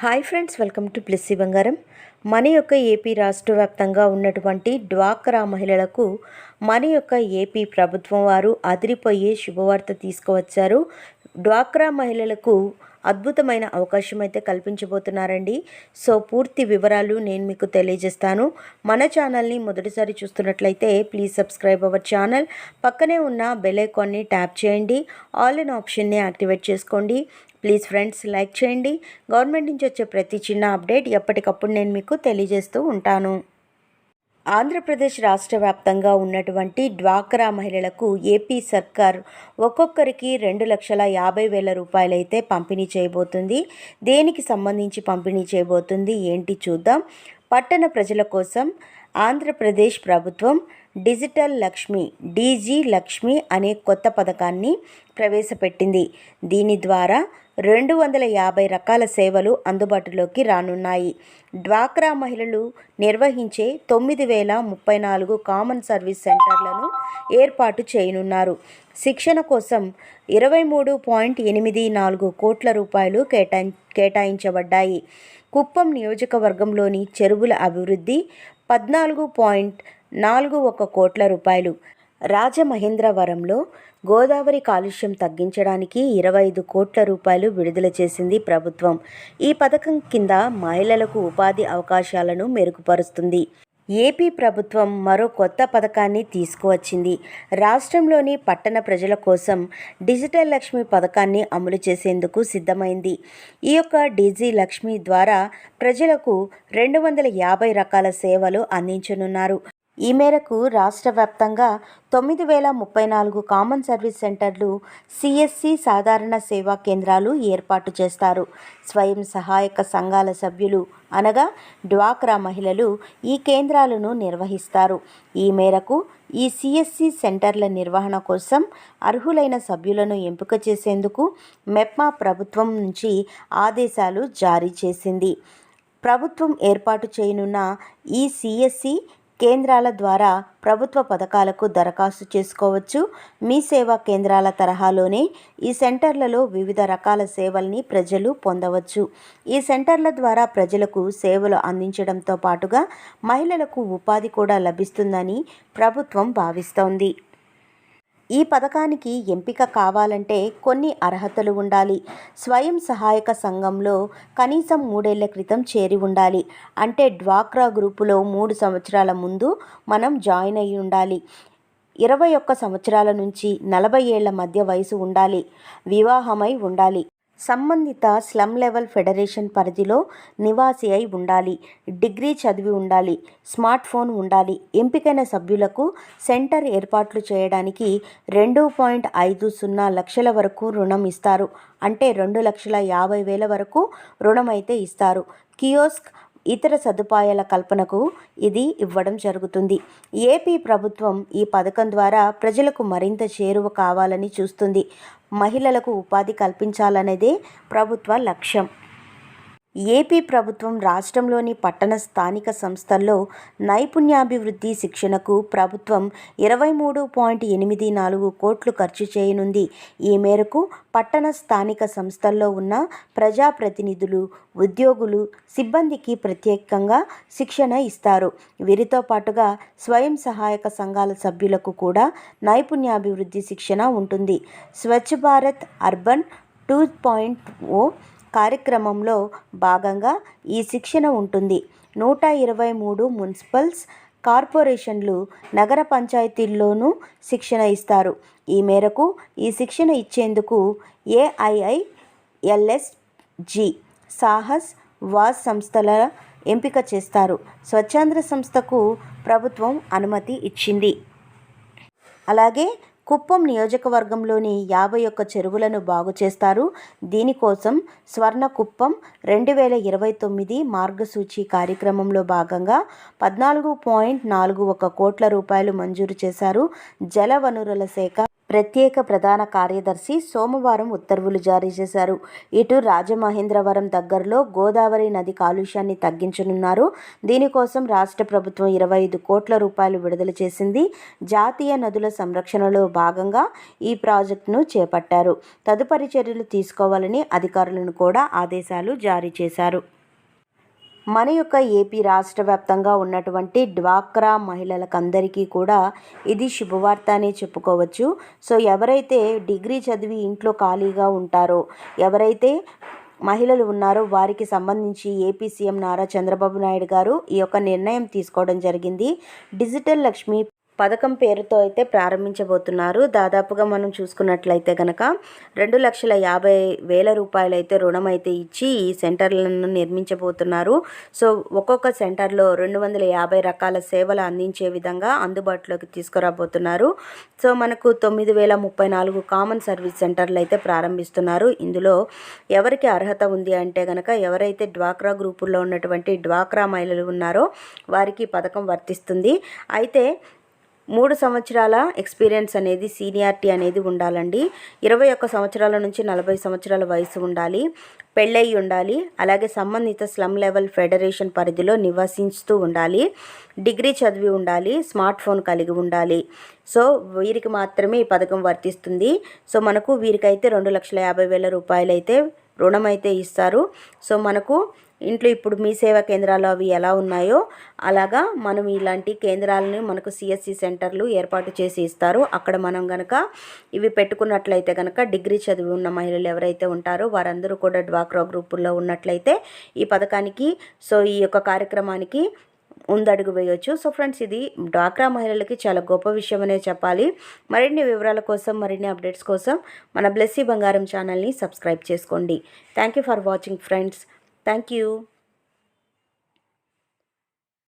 Hi friends welcome to ప్లెస్సి బంగారం. మన యొక్క ఏపీ రాష్ట్ర వ్యాప్తంగా ఉన్నటువంటి డ్వాక్రా మహిళలకు మన యొక్క ఏపీ ప్రభుత్వం వారు అదిరిపోయే శుభవార్త తీసుకువచ్చారు. డ్వాక్రా మహిళలకు అద్భుతమైన అవకాశం అయితే కల్పించబోతున్నారండి. సో పూర్తి వివరాలు నేను మీకు తెలియజేస్తాను. మన ఛానల్ని మొదటిసారి చూస్తున్నట్లయితే ప్లీజ్ సబ్స్క్రైబ్ అవర్ ఛానల్. పక్కనే ఉన్న బెల్ ఐకాన్ని ట్యాప్ చేయండి. ఆల్ ఇన్ ఆప్షన్ని యాక్టివేట్ చేసుకోండి. ప్లీజ్ ఫ్రెండ్స్ లైక్ చేయండి. గవర్నమెంట్ నుంచి వచ్చే ప్రతి చిన్న అప్డేట్ ఎప్పటికప్పుడు నేను మీకు తెలియజేస్తూ ఉంటాను. ఆంధ్రప్రదేశ్ రాష్ట్ర వ్యాప్తంగా ఉన్నటువంటి డ్వాక్రా మహిళలకు ఏపీ సర్కార్ ఒక్కొక్కరికి రెండు లక్షల యాభై వేల రూపాయలైతే పంపిణీ చేయబోతుంది. దేనికి సంబంధించి పంపిణీ చేయబోతుంది ఏంటి చూద్దాం. పట్టణ ప్రజల కోసం ఆంధ్రప్రదేశ్ ప్రభుత్వం డిజిటల్ లక్ష్మి డీజీ లక్ష్మి అనే కొత్త పథకాన్ని ప్రవేశపెట్టింది. దీని ద్వారా రెండు వందల యాభై రకాల సేవలు అందుబాటులోకి రానున్నాయి. డ్వాక్రా మహిళలు నిర్వహించే తొమ్మిది వేల ముప్పై నాలుగు కామన్ సర్వీస్ సెంటర్లను ఏర్పాటు చేయనున్నారు. శిక్షణ కోసం ఇరవై మూడు పాయింట్ ఎనిమిది నాలుగు కోట్ల రూపాయలు కేటాయి కేటాయించబడ్డాయి. కుప్పం నియోజకవర్గంలోని చెరువుల అభివృద్ధి పద్నాలుగు పాయింట్ నాలుగు ఒక కోట్ల రూపాయలు. రాజమహేంద్రవరంలో గోదావరి కాలుష్యం తగ్గించడానికి ఇరవై ఐదు కోట్ల రూపాయలు విడుదల చేసింది ప్రభుత్వం. ఈ పథకం కింద మహిళలకు ఉపాధి అవకాశాలను మెరుగుపరుస్తుంది. ఏపీ ప్రభుత్వం మరో కొత్త పథకాన్ని తీసుకువచ్చింది. రాష్ట్రంలోని పట్టణ ప్రజల కోసం డిజిటల్ లక్ష్మి పథకాన్ని అమలు చేసేందుకు సిద్ధమైంది. ఈ యొక్క డిజీ లక్ష్మి ద్వారా ప్రజలకు రెండు వందల యాభై రకాల సేవలు అందించనున్నారు. ఈ మేరకు రాష్ట్ర వ్యాప్తంగా తొమ్మిది వేల ముప్పై నాలుగు కామన్ సర్వీస్ సెంటర్లు సిఎస్సి సాధారణ సేవా కేంద్రాలు ఏర్పాటు చేస్తారు. స్వయం సహాయక సంఘాల సభ్యులు అనగా డ్వాక్రా మహిళలు ఈ కేంద్రాలను నిర్వహిస్తారు. ఈ మేరకు ఈ సిఎస్సి సెంటర్ల నిర్వహణ కోసం అర్హులైన సభ్యులను ఎంపిక చేసేందుకు మెప్మా ప్రభుత్వం నుంచి ఆదేశాలు జారీ చేసింది. ప్రభుత్వం ఏర్పాటు చేయనున్న ఈ సిఎస్సి కేంద్రాల ద్వారా ప్రభుత్వ పథకాలకు దరఖాస్తు చేసుకోవచ్చు. మీ సేవా కేంద్రాల తరహాలోనే ఈ సెంటర్లలో వివిధ రకాల సేవల్ని ప్రజలు పొందవచ్చు. ఈ సెంటర్ల ద్వారా ప్రజలకు సేవలు అందించడంతో పాటుగా మహిళలకు ఉపాధి కూడా లభిస్తుందని ప్రభుత్వం భావిస్తోంది. ఈ పథకానికి ఎంపిక కావాలంటే కొన్ని అర్హతలు ఉండాలి. స్వయం సహాయక సంఘంలో కనీసం మూడేళ్ళ క్రితం చేరి ఉండాలి. అంటే డ్వాక్రా గ్రూపులో మూడు సంవత్సరాల ముందు మనం జాయిన్ అయి ఉండాలి. ఇరవై ఒక్క సంవత్సరాల నుంచి నలభై ఏళ్ళ మధ్య వయసు ఉండాలి. వివాహమై ఉండాలి. సంబంధిత స్లమ్ లెవెల్ ఫెడరేషన్ పరిధిలో నివాసి అయి ఉండాలి. డిగ్రీ చదివి ఉండాలి. స్మార్ట్ ఫోన్ ఉండాలి. ఎంపికైన సభ్యులకు సెంటర్ ఏర్పాట్లు చేయడానికి రెండు పాయింట్ ఐదు సున్నా లక్షల వరకు రుణం ఇస్తారు. అంటే రెండు లక్షల యాభై వేల వరకు రుణం అయితే ఇస్తారు. కియోస్క్ ఇతర సదుపాయాల కల్పనకు ఇది ఇవ్వడం జరుగుతుంది. ఏపీ ప్రభుత్వం ఈ పథకం ద్వారా ప్రజలకు మరింత చేరువ కావాలని చూస్తుంది. మహిళలకు ఉపాధి కల్పించాలనేదే ప్రభుత్వ లక్ష్యం. ఏపీ ప్రభుత్వం రాష్ట్రంలోని పట్టణ స్థానిక సంస్థల్లో నైపుణ్యాభివృద్ధి శిక్షణకు ప్రభుత్వం ఇరవై మూడు పాయింట్ ఎనిమిది నాలుగు కోట్లు ఖర్చు చేయనుంది. ఈ మేరకు పట్టణ స్థానిక సంస్థల్లో ఉన్న ప్రజాప్రతినిధులు ఉద్యోగులు సిబ్బందికి ప్రత్యేకంగా శిక్షణ ఇస్తారు. వీరితో పాటుగా స్వయం సహాయక సంఘాల సభ్యులకు కూడా నైపుణ్యాభివృద్ధి శిక్షణ ఉంటుంది. Swachh Bharat urban two point O కార్యక్రమంలో భాగంగా ఈ శిక్షణ ఉంటుంది. నూట ఇరవై మూడు మున్సిపల్స్ కార్పొరేషన్లు నగర పంచాయతీల్లోనూ శిక్షణ ఇస్తారు. ఈ మేరకు ఈ శిక్షణ ఇచ్చేందుకు ఏఐఐఎల్ఎస్జి సాహస్ వాస్ సంస్థల ఎంపిక చేస్తారు. స్వచ్ఛంద్ర సంస్థకు ప్రభుత్వం అనుమతి ఇచ్చింది. అలాగే కుప్పం నియోజకవర్గంలోని యాభై ఒక్క చెరువులను బాగు చేస్తారు. దీనికోసం స్వర్ణ కుప్పం రెండు వేల ఇరవై తొమ్మిది మార్గసూచి కార్యక్రమంలో భాగంగా పద్నాలుగు పాయింట్ నాలుగు ఒక కోట్ల రూపాయలు మంజూరు చేశారు. జల వనరుల శాఖ ప్రత్యేక ప్రధాన కార్యదర్శి సోమవారం ఉత్తర్వులు జారీ చేశారు. ఇటు రాజమహేంద్రవరం దగ్గరలో గోదావరి నది కాలుష్యాన్ని తగ్గించనున్నారు. దీనికోసం రాష్ట్ర ప్రభుత్వం ఇరవై ఐదు కోట్ల రూపాయలు విడుదల చేసింది. జాతీయ నదుల సంరక్షణలో భాగంగా ఈ ప్రాజెక్టును చేపట్టారు. తదుపరి చర్యలు తీసుకోవాలని అధికారులను కూడా ఆదేశాలు జారీ చేశారు. మన యొక్క ఏపీ రాష్ట్ర వ్యాప్తంగా ఉన్నటువంటి డ్వాక్రా మహిళలకందరికీ కూడా ఇది శుభవార్త అనే చెప్పుకోవచ్చు. సో ఎవరైతే డిగ్రీ చదివి ఇంట్లో ఖాళీగా ఉంటారో ఎవరైతే మహిళలు ఉన్నారో వారికి సంబంధించి ఏపీ సీఎం నారా చంద్రబాబు నాయుడు గారు ఈ యొక్క నిర్ణయం తీసుకోవడం జరిగింది. డిజిటల్ లక్ష్మి పథకం పేరుతో అయితే ప్రారంభించబోతున్నారు. దాదాపుగా మనం చూసుకున్నట్లయితే కనుక రెండు లక్షల యాభై వేల రూపాయలు అయితే రుణం అయితే ఇచ్చి ఈ సెంటర్లను నిర్మించబోతున్నారు. సో ఒక్కొక్క సెంటర్లో రెండు వందల యాభై రకాల సేవలు అందించే విధంగా అందుబాటులోకి తీసుకురాబోతున్నారు. సో మనకు తొమ్మిది వేల ముప్పై నాలుగు కామన్ సర్వీస్ సెంటర్లు అయితే ప్రారంభిస్తున్నారు. ఇందులో ఎవరికి అర్హత ఉంది అంటే కనుక ఎవరైతే డ్వాక్రా గ్రూపుల్లో ఉన్నటువంటి డ్వాక్రా మహిళలు ఉన్నారో వారికి పథకం వర్తిస్తుంది. అయితే మూడు సంవత్సరాల ఎక్స్పీరియన్స్ అనేది సీనియారిటీ అనేది ఉండాలండి. ఇరవై ఒక్క సంవత్సరాల నుంచి నలభై సంవత్సరాల వయసు ఉండాలి. పెళ్ళయి ఉండాలి. అలాగే సంబంధిత స్లమ్ లెవెల్ ఫెడరేషన్ పరిధిలో నివసిస్తూ ఉండాలి. డిగ్రీ చదివి ఉండాలి. స్మార్ట్ ఫోన్ కలిగి ఉండాలి. సో వీరికి మాత్రమే ఈ పథకం వర్తిస్తుంది. సో మనకు వీరికైతే రెండు లక్షల యాభై వేల రూపాయలు అయితే రుణం అయితే ఇస్తారు. సో మనకు ఇంట్లో ఇప్పుడు మీ సేవా కేంద్రాలు అవి ఎలా ఉన్నాయో అలాగా మనం ఇలాంటి కేంద్రాలను మనకు సిఎస్సి సెంటర్లు ఏర్పాటు చేసి ఇస్తారు. అక్కడ మనం కనుక ఇవి పెట్టుకున్నట్లయితే కనుక డిగ్రీ చదివి ఉన్న మహిళలు ఎవరైతే ఉంటారో వారందరూ కూడా డ్వాక్రా గ్రూపుల్లో ఉన్నట్లయితే ఈ పథకానికి సో ఈ యొక్క కార్యక్రమానికి ముందడుగు వేయొచ్చు. సో ఫ్రెండ్స్ ఇది డ్వాక్రా మహిళలకి చాలా గొప్ప విషయం అనే చెప్పాలి. మరిన్ని వివరాల కోసం మరిన్ని అప్డేట్స్ కోసం మన బ్లెస్సీ బంగారం ఛానల్ని సబ్స్క్రైబ్ చేసుకోండి. Thank you for watching friends thank you